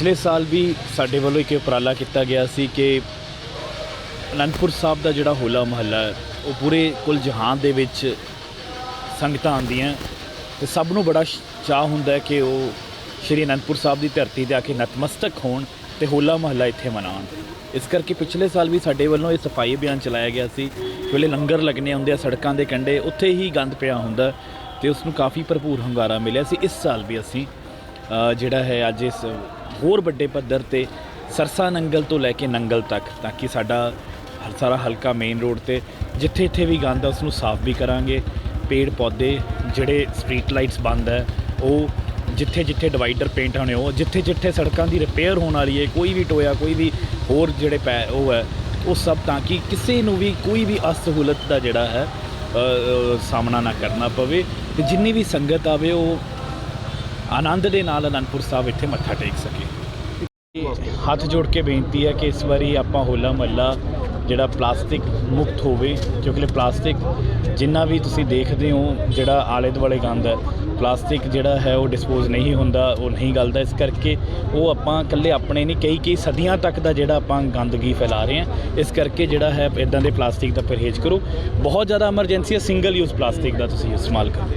ਪਿਛਲੇ ਸਾਲ ਵੀ ਸਾਡੇ ਵੱਲੋਂ ਇੱਕ ਉਪਰਾਲਾ ਕੀਤਾ ਗਿਆ ਸੀ ਕਿ ਅਨੰਦਪੁਰ ਸਾਹਿਬ ਦਾ ਜਿਹੜਾ ਹੋਲਾ ਮਹੱਲਾ ਹੈ, ਉਹ ਪੂਰੇ ਕੁੱਲ ਜਹਾਨ ਦੇ ਵਿੱਚ ਸੰਗਤਾਂ ਆਉਂਦੀਆਂ ਤੇ ਸਭ ਨੂੰ ਬੜਾ ਸ਼- ਚਾਅ ਹੁੰਦਾ ਹੈ ਕਿ ਉਹ ਸ਼੍ਰੀ ਅਨੰਦਪੁਰ ਸਾਹਿਬ ਦੀ ਧਰਤੀ ਤੇ ਆ ਕੇ ਨਤਮਸਤਕ ਹੋਣ ਤੇ ਹੋਲਾ ਮਹੱਲਾ ਇੱਥੇ ਮਨਾਉਣ। ਇਸ ਕਰਕੇ ਪਿਛਲੇ ਸਾਲ ਵੀ ਸਾਡੇ ਵੱਲੋਂ ਇਹ ਸਫ਼ਾਈ ਅਭਿਆਨ ਚਲਾਇਆ ਗਿਆ ਸੀ। ਵੇਲੇ ਲੰਗਰ ਲੱਗਣੇ ਹੁੰਦੇ ਆ, ਸੜਕਾਂ ਦੇ ਕੰਢੇ, ਉੱਥੇ ਹੀ ਗੰਦ ਪਿਆ ਹੁੰਦਾ ਤੇ ਉਸ ਨੂੰ ਕਾਫੀ ਭਰਪੂਰ ਹੰਗਾਰਾ ਮਿਲਿਆ ਸੀ। ਇਸ ਸਾਲ ਵੀ ਅਸੀਂ ਜਿਹੜਾ ਹੈ ਅੱਜ ਇਸ ਹੋਰ ਵੱਡੇ ਪੱਧਰ ਤੇ ਸਰਸਾ ਨੰਗਲ ਤੋਂ ਲੈ ਕੇ ਨੰਗਲ ਤੱਕ, ਤਾਂ ਕਿ ਸਾਡਾ ਸਾਰਾ ਹਲਕਾ ਮੇਨ ਰੋਡ ਤੇ, ਜਿੱਥੇ ਇੱਥੇ ਵੀ ਗੰਦ ਆ ਉਸ ਨੂੰ ਸਾਫ਼ ਵੀ ਕਰਾਂਗੇ। ਪੇੜ ਪੌਦੇ, ਜਿਹੜੇ ਸਟਰੀਟ ਲਾਈਟਸ ਬੰਦ ਹੈ, ਉਹ ਜਿੱਥੇ ਜਿੱਥੇ ਡਿਵਾਈਡਰ ਪੇਂਟ ਹੋਣੇ, ਉਹ ਜਿੱਥੇ ਜਿੱਥੇ ਸੜਕਾਂ ਦੀ ਰਿਪੇਅਰ ਹੋਣ ਵਾਲੀ ਹੈ, ਕੋਈ ਵੀ ਟੋਇਆ, ਕੋਈ ਵੀ ਹੋਰ ਜਿਹੜੇ ਪੈ, ਉਹ ਹੈ, ਉਹ ਸਭ ਤਾਂ ਕਿ ਕਿਸੇ ਨੂੰ ਵੀ ਕੋਈ ਵੀ ਅਸਹੂਲਤ ਦਾ ਜਿਹੜਾ ਹੈ ਸਾਹਮਣਾ ਨਾ ਕਰਨਾ ਪਵੇ। ਤੇ ਜਿੰਨੀ ਵੀ ਸੰਗਤ ਆਵੇ, ਉਹ ਆਨੰਦ ਦੇ ਨਾਲ ਅਨੰਦਪੁਰ ਸਾਹਿਬ ਇੱਥੇ ਮੱਥਾ ਟੇਕ ਸਕੇ। ਹੱਥ ਜੋੜ ਕੇ ਬੇਨਤੀ ਹੈ ਕਿ ਇਸ ਵਾਰੀ ਆਪਾਂ ਹੋਲਾ ਮਹੱਲਾ ਜਿਹੜਾ ਪਲਾਸਟਿਕ ਮੁਕਤ ਹੋਵੇ, ਕਿਉਂਕਿ ਪਲਾਸਟਿਕ ਜਿੰਨਾ ਵੀ ਤੁਸੀਂ ਦੇਖਦੇ ਹੋ, ਜਿਹੜਾ ਆਲੇ ਦੁਆਲੇ ਗੰਦ ਹੈ, ਪਲਾਸਟਿਕ ਜਿਹੜਾ ਹੈ ਉਹ ਡਿਸਪੋਜ਼ ਨਹੀਂ ਹੁੰਦਾ, ਉਹ ਨਹੀਂ ਗਲਦਾ। ਇਸ ਕਰਕੇ ਉਹ ਆਪਾਂ ਇਕੱਲੇ ਆਪਣੇ ਨਹੀਂ ਕਈ ਕਈ ਸਦੀਆਂ ਤੱਕ ਦਾ ਜਿਹੜਾ ਆਪਾਂ ਗੰਦਗੀ ਫੈਲਾ ਰਹੇ ਹਾਂ। ਇਸ ਕਰਕੇ ਜਿਹੜਾ ਹੈ, ਇਦਾਂ ਦੇ ਪਲਾਸਟਿਕ ਦਾ ਪਰਹੇਜ਼ ਕਰੋ। ਬਹੁਤ ਜ਼ਿਆਦਾ ਐਮਰਜੈਂਸੀ ਹੈ ਸਿੰਗਲ ਯੂਜ਼ ਪਲਾਸਟਿਕ ਦਾ ਤੁਸੀਂ ਇਸਤੇਮਾਲ ਕਰੋ।